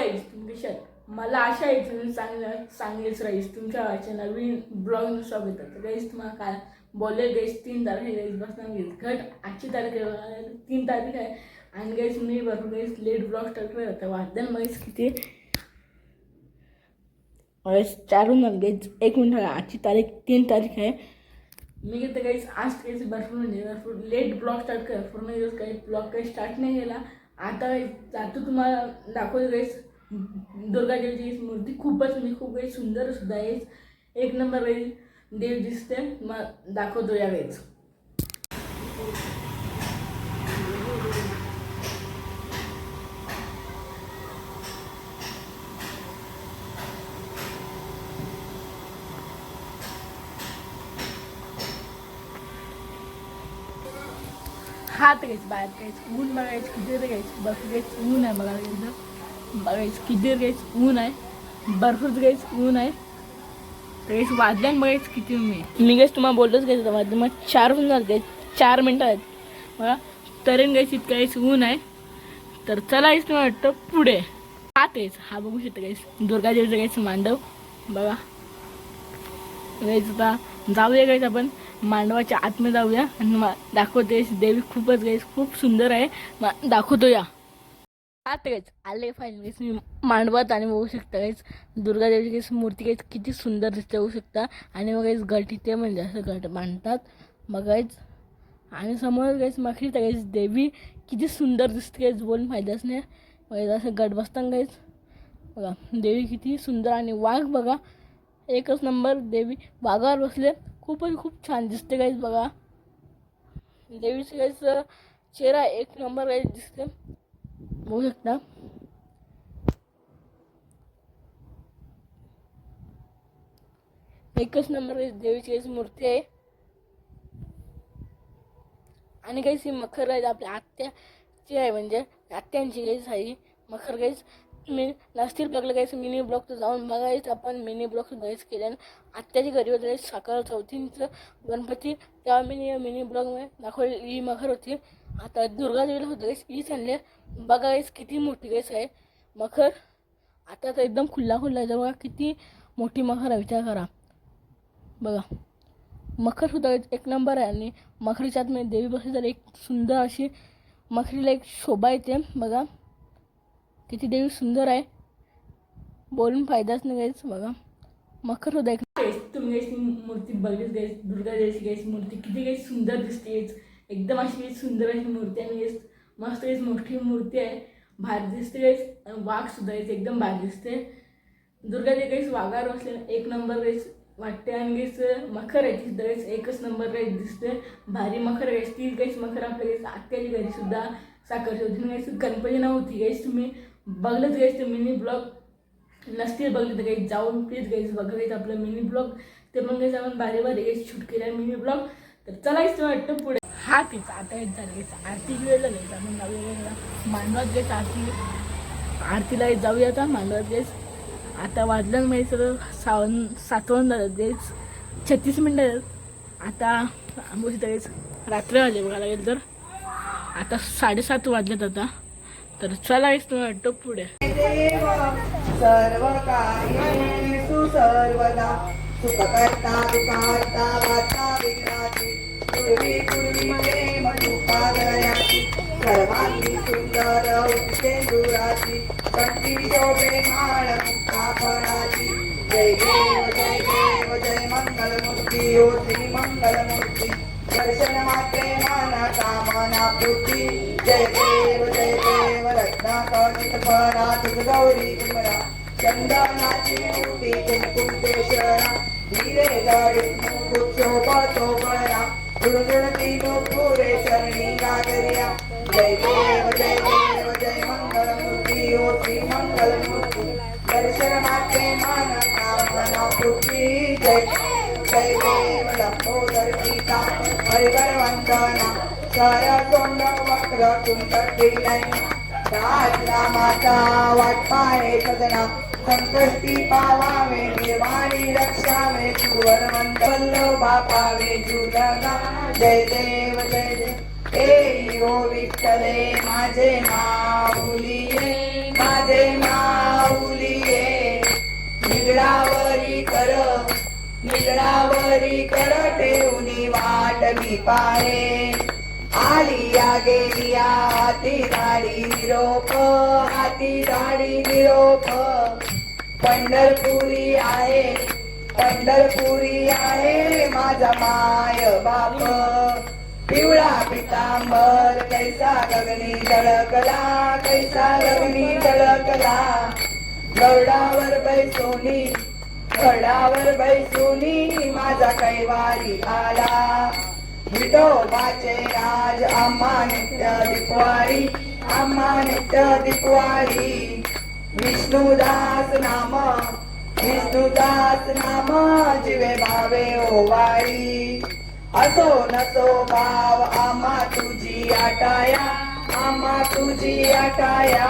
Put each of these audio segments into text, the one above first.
Guys तुम्ही मला आशा आहे तुम्ही चांगलं चांगलेच राहीस तुमच्या गावच्या नवीन ब्लॉग स्वागत गाईस तुम्हाला काय बोलले गाईस तीन तारीख गाईस बसणार घेईल घट आजची तारीख आहे तीन तारीख आहे. आणि गाईस मी भरपूर गाईस लेट ब्लॉग स्टार्ट करत होता. वाद्यान गाईज किती? चारून गाईस एक मिनिट आजची तारीख तीन तारीख आहे. मी घेते काहीच आज काहीच भरपूर म्हणजे भरपूर लेट ब्लॉग स्टार्ट कर पूर्ण दिवस काही ब्लॉग काही स्टार्ट नाही केला. आता जातो तुम्हाला दाखवतो काहीच दुर्गादेवीची मूर्ती खूपच म्हणजे खूप काही सुंदर सुद्धा आहे. एक नंबर वेळी देव दिसते मग दाखवतो या वेळेस हात घ्यायचं बाहेर घ्यायचं ऊन बघायचं किती घ्यायचं बर्फ घ्यायचं ऊन आहे बघायला बघायचं किती घ्यायचं ऊन आहे. बर्फच घ्यायचं ऊन आहे. रेस वाजल्यान बघायचं किती मी मी गाईस तुम्हाला बोलतोच घ्यायचं वाजले मग चार होऊन जाते चार मिनटं आहेत. बघा तरेन गाईस इतकं ऊन आहे. तर चला गाईस तुम्हाला वाटतं पुढे. हा तेच हा बघू शकता गाईस दुर्गा देवीचं मांडव. बघा. गायचं आता जाऊया गायचं आपण मांडवाच्या आतमध्ये जाऊया. आणि मग दाखवते देवी खूपच गाईस खूप सुंदर आहे. दाखवतो या आत आले फाईल मी मांडवत आणि बघू शकता काहीच दुर्गादेवीची काहीच मूर्ती काहीच किती सुंदर दिसते बघू शकता. आणि मग गाईस गट इथे म्हणजे असं गट मांडतात मग गाईच आणि समोर गाईस मखरी काहीच देवी किती सुंदर दिसते काहीच बोलून फायदाच नाही. मग असं गट बसताना काहीच बघा देवी किती सुंदर आणि वाघ बघा एकच नंबर देवी वाघावर बसले. खूपच खूप छान दिसते काहीच बघा. देवीचं काहीच चेहरा एक नंबर काहीच दिसते. बघू शकता एकच नंबर देवीची गाईस मूर्ती आहे आणि काहीच ही मखर गाईज आपल्या आत्याची आहे म्हणजे आत्यांची गाईज आहे मखर गाईज मी नसतील बघलं गाईस मिनी ब्लॉक तर जाऊन बघायचं आपण मिनी ब्लॉक गाईस केल्यानं आत्याची घरी होते साखर चौथींचं गणपती तेव्हा मी मिनी ब्लॉकमध्ये दाखवली ही मखर होती आता दुर्गा देवीला होतं गाईस ही चालले बघा गाईस किती मोठी गाईस आहे. मखर आता तर एकदम खुल्ला खुल्ला आहे बघा किती मोठी मखर आहे विचार करा. बघा मखर सुद्धा एक नंबर आहे आणि मखरीच्या आतमध्ये देवी बसली तर एक सुंदर अशी मखरीला एक शोभा येते. बघा किती देवी सुंदर आहे. बोलून फायदाच नाही गायच बघा. मखर सुद्धा एक तुम्ही मूर्ती बघितली गायची दुर्गा देवीची गायची मूर्ती किती काही सुंदर दिसते एकदम अशी म्हणजे सुंदर अशी मूर्ती आणि म्हणजे गाईस मस्त एक मोठी मूर्ती आहे. भारी दिसते. वाघ सुद्धा येस एकदम भारी दिसते. दुर्गा देवी काहीच वाघावर बसले एक नंबर रेस वाटते आणि गाईस मखर आहे. ती सुद्धा एकच नंबर रेस दिसते. भारी मखर गाईस ती काहीच मखर आपल्या गाईस आत्याची घरी सुद्धा साखर शोधून गाईस गणपती नव्हती. गाईस तुम्ही बघलंच गाईस ते मिनी ब्लॉग नसतील बघले तर काही जाऊन प्लीज गाईस बघायचं आपलं मिनी ब्लॉग ते पण गाईस आपण बारी बारी गाईस शूट केलं मिनी ब्लॉग तर चला वाटतं पुढे. हा तीच आता येत झालं. गाईस आरती वेळेला जायचा. आपण जाऊया मांडवात गेस आरती. आरतीला जाऊया आता मांडवात गेस आता वाजलं माहिती सगळं. सावन सातवण झालं तेच छत्तीस मिनटं आहेत आता आंबोशी गाईस रात्र वाजले बघायला लागेल तर. आता साडेसात वाजलेत आता. तर चला येस तुम्ही वाटतो पुढे. सर्व सर्वदा. सुखकर्ता दुःखहर्ता वार्ता विघ्नाति पूर्वी पूर्वी प्रेम दुःखादयाति सर्वांगी सुंदर उदिते दुराची कंठी शोभे माळ जय देव जय देव जय मंगलमूर्ती ओ श्री मंगलमूर्ती। दर्शन मात्रे माना कामना पूर्ती जय देव जय देव रत्नाकरित परा तुझ गौरी कुमरा। चंदनाची मूर्ती कुमकुम केशरा हिरे गाडी मुकुट शोभतो बळा गुणगुणती नुपुरे चरणी गागरिया जय देव जय देव जय मंगलमूर्ती ओ श्री मंगलमूर्ती दर्शन मात्रे मान कामना पूर्ती जय जय देव लंबोदर गीता हरिवर वंदना सारा तोंड वक्र तुंड केलय राजला माता वाट पाहे सदना संकष्टी पावावे निर्वाणी रक्षावे सुवर मंडल बापावे जुलगा. जय देव जय देव. ए ओ विठ्ठले माझे माऊली माझे माऊलिये माऊली निगडावरी कर निगडावरी कर ठेवणी वाट मी पाहे. आली या गेली हाती दाडी निरोप हाती दाडी निरोप. पंढरपुरी आहे पंढरपुरी आहे माझा माय बाप. पिवळा पितांबर कैसा गगनी झळकला कैसा गगनी झळकला गडावर बैसोनी गडावर बैसोनी माझा कैवारी आला. विठोबाचे राज आम्हा नित्य दिपवारी आम्हा नित्य दिपवारी. विष्णुदास नाम विष्णुदास नाम जिवे भावे ओवाळी असो नसो भाव आमा तुझी आटाया आमा तुझी आटाया.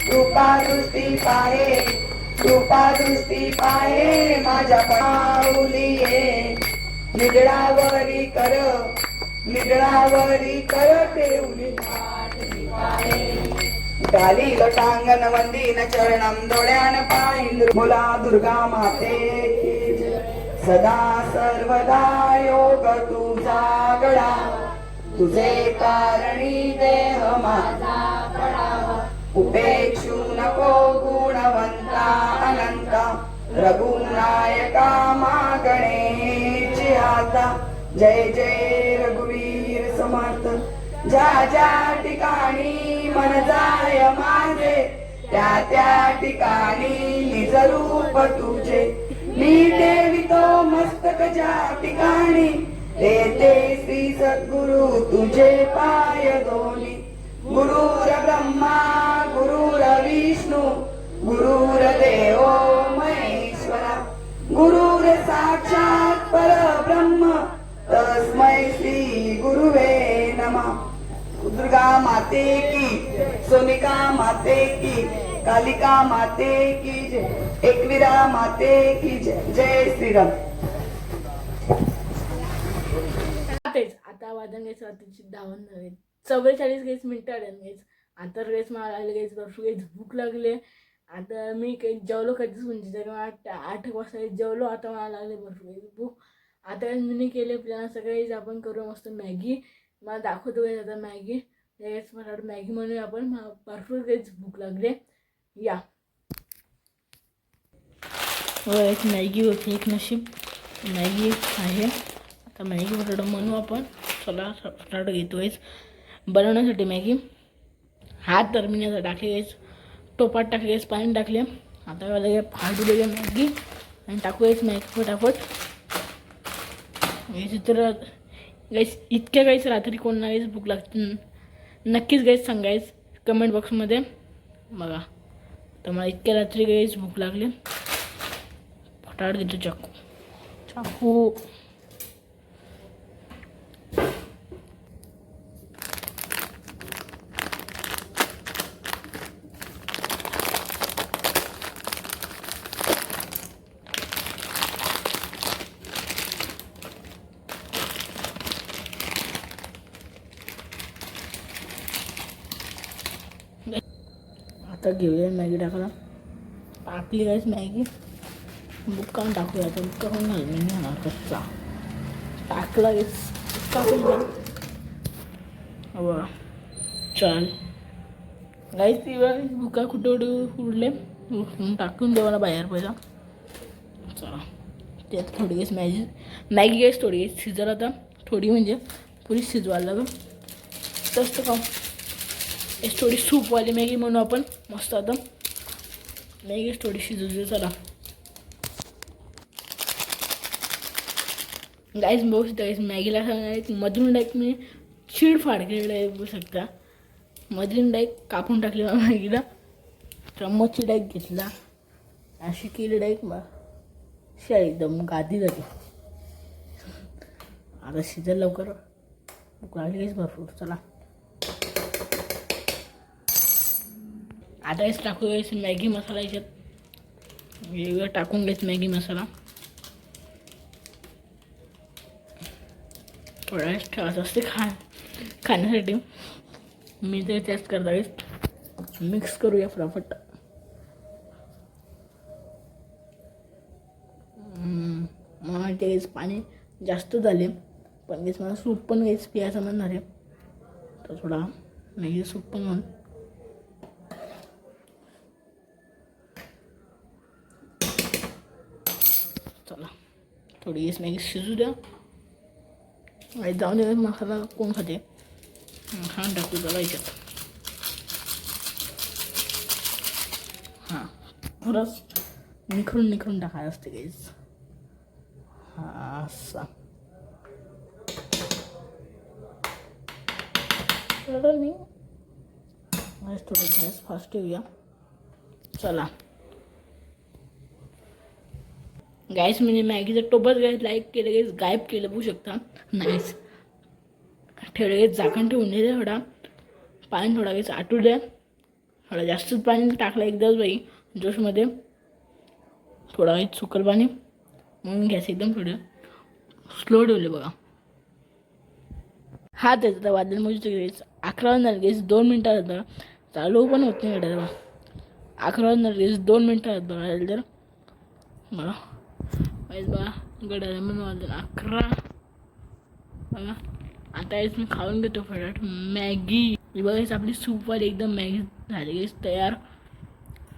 कृपा दृष्टी पाहे कृपा दृष्टी पाहे माझ्या पाऊली ये निगडावरी कर निगडावरी कर ठेवली पाठ पाहे. काली लोटांगण वंदीन चरणम डोळ्यान पाहिंद बोला दुर्गा माते. सदा सर्वदा योग तुझा गडा तुझे कारणी देह माझा पडावा उपेक्षू नको गुणवंता अनंता. रघुनायका मागणे आता. जय जय रघुवीर समर्थ. ज्या ज्या ठिकाणी मन जाय माझे त्या त्या ठिकाणी निज रूप तुझे. मी देवितो मस्तक ज्या ठिकाणी देते श्री सद्गुरु तुझे पाय दोन्ही. गुरुर ब्रह्मा गुरुर विष्णू गुरुर देव महेश्वरा. गुरुर साक्षात परब्रह्म तस्मै श्री गुरुवे नमा. दुर्गा माते की सोनिका माते की कालिका माते की जय एकविरा माते की जय जय श्रीराम. तेच आता वादन गेस रात्रीची दहा झाले चव्वेचाळीस गेस मिनिटं आले गेस आता रेस मला लागले गेस भरपूर गेस भूक लागले आता मी काही जेवलो कधीच म्हणजे जरी मला आठ आठ एक वाजता जेवलो आता मला लागले भरपूर गेस भूक. आता मी केले प्लॅन सगळे आपण करू मस्त मॅगी. मला दाखवतो आहे आता मॅगी? लगेच मला वाटतं मॅगी म्हणूया आपण. मला भरपूर काहीच भूक लागले या. हो एक मॅगी होती एक नशीब. मॅगी आहे. आता मॅगी बटाटा म्हणू आपण. चला स्टार्ट घेतो आहेस. बनवण्यासाठी मॅगी. हात तरमिण्याचा टाकले टोपात टाकले पाणी टाकले आता लगे फाडू दे मॅगी. आणि टाकू आहेस मॅगी फटाफट. हे चित्र गाईस इतक्या गाईस रात्री कोणाला गाईस भूक लागते. नक्कीच गाईस सांगायच. कमेंट बॉक्समध्ये बघा. तर मला इतक्या रात्री गाईस भूक लागली. फटाट घेतो चाकू. चाकू. आता घेऊया मॅगी टाकायला. आपली गायच मॅगी. बुक टाकूया. आता बुक करून घाल मी नाही होणार कच्चा. टाकला गाईस टाकून चल बघा चाल गाईस बुका कुठे कुठे उडले टाकून दे मला बाहेर पहिला. चला. त्यात थोडी गॅस मॅगी मॅगी गॅस थोडी गॅस शिजल आता. थोडी म्हणजे पुरी शिजवायला लागेल. तसं का एक थोडी सूपवाली मॅगी म्हणू आपण. मस्त आता. मॅगी थोडी शिजू दे चला. गाईज बघू शकता गाईज मॅगीला सांगणार मधून डाईक मी चीड केलेलं आहे बघू शकता. मधून डाईक कापून टाकलेला मॅगीला चम्मचची डाईक घेतला. अशी केली डायक मग शाळी एकदम गादी जाते आता शिजेल लवकर. भूक लागली भरपूर. चला. राईस टाकू घ्यायच मॅगी मसाला याच्यात वेगळं टाकून घ्यायचं मॅगी मसाला. राईस ठेवायचं असते खा खाण्यासाठी. मी ते टेस्ट करता राईस मिक्स करूया फटाफट. मला ते पाणी जास्त झाले पण मला सूप पण वेळेस प्यायचं म्हणणार आहे. तर थोडा मॅगी सूप पण म्हणून थोडी गेस मॅगी शिजू द्या आणि जाऊन दे मसाला कोण खाते हा टाकू जरा याच्यात हां खरंच निखरून निखरून टाकायला असते काहीच हा असा कळलं नाही। गॅस थोडं गाईस म्हणजे मॅगीचं टोपच गाईस लाईक केलं गाईस गायब केलं बघू शकता नाहीच ठेवलं गाईस झाकण ठेवून दे थोडा। पाणी थोडा गाईस आटू द्या थोडा जास्तच पाणी टाकलं एकदाच बाई जोशमध्ये थोडा वेळ सुकल पाणी मग गॅस एकदम थोडं स्लो ठेवले बघा। हा त्याचा वादळ म्हणजे गॅस अकरा वाजणार गॅस दोन मिनटात बघा. चालू पण होत नाही गड्या. अकरा वाजणार गॅस दोन मिनटात बघा तर. बघा. वाईस बघा गड्या म्हणून वाजलं अकरा बघा आता फटाट मॅगी ही बघायच आपली सूपवाली एकदम मॅगी तयार.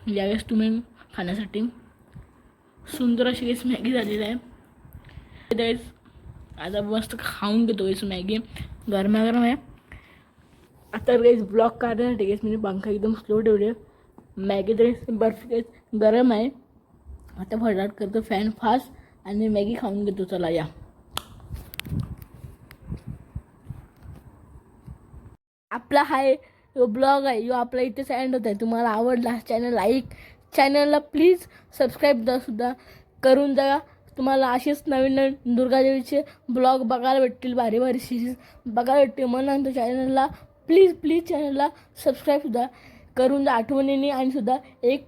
यावेळेस तुम्ही खाण्यासाठी सुंदर अशी गॅस मॅगी झालेली आहे. त्यावेळेस आता मस्त खाऊन घेतो गॅस मॅगी गरमागरम आहे. आता गॅस ब्लॉक काढण्यासाठी गॅस म्हणजे पंखा एकदम स्लो ठेवले. मॅगी तर बर्फ़ गॅस गरम आहे. आता फटाट करतो फॅन फास्ट आणि मॅगी खाऊन घेतो चला या. आपला हा जो ब्लॉग आहे जो आपला इथेच एंड होत आहे. तुम्हाला आवडला चॅनल लाईक चॅनलला प्लीज सबस्क्राईब सुद्धा करून जा. तुम्हाला असेच नवीन नवीन दुर्गादेवीचे ब्लॉग बघायला भेटतील भारी भारी सिरीज बघायला भेटतील. म्हणून तो चॅनलला प्लीज प्लीज चॅनलला सबस्क्राईबसुद्धा करून जा. आठवणीने आणि सुद्धा एक